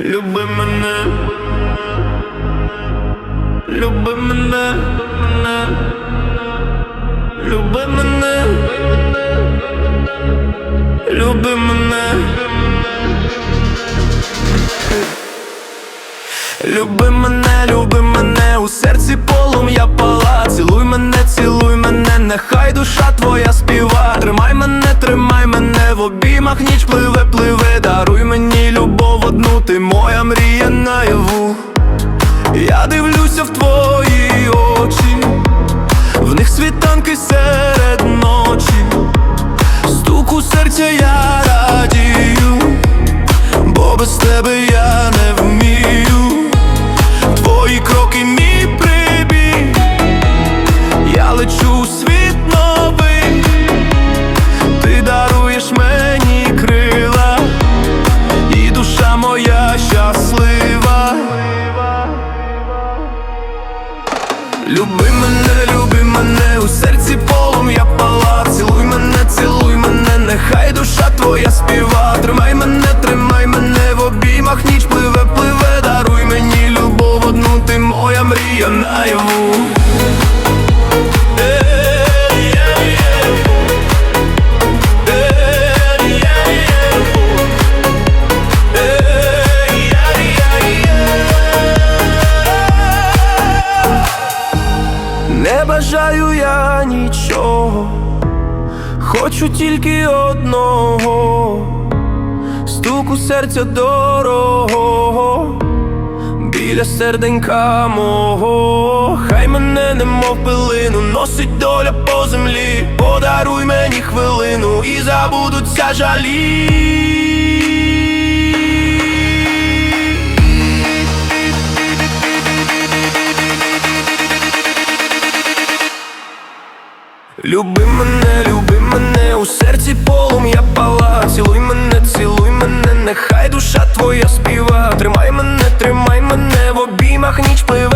Люби мене, люби мене, мене, люби мене, люби мене, люби мене, люби мене, у серці полум'я пала, цілуй мене, цілуй мене, нехай душа твоя співа. Тримай мене, тримай мене, в обіймах ніч дивлюся в твої очі, в них світанки серед ночі, стуку серця я радію, бо без тебе я не моя мрія наяву. Не бажаю я нічого, хочу тільки одного, стуку серця дорого, біля серденька мого, хай мене немов пилину, носить доля по землі, подаруй мені хвилину і забудуться жалі. Люби мене, люби мене, у серці полум'я пала Цілуй мене, change, but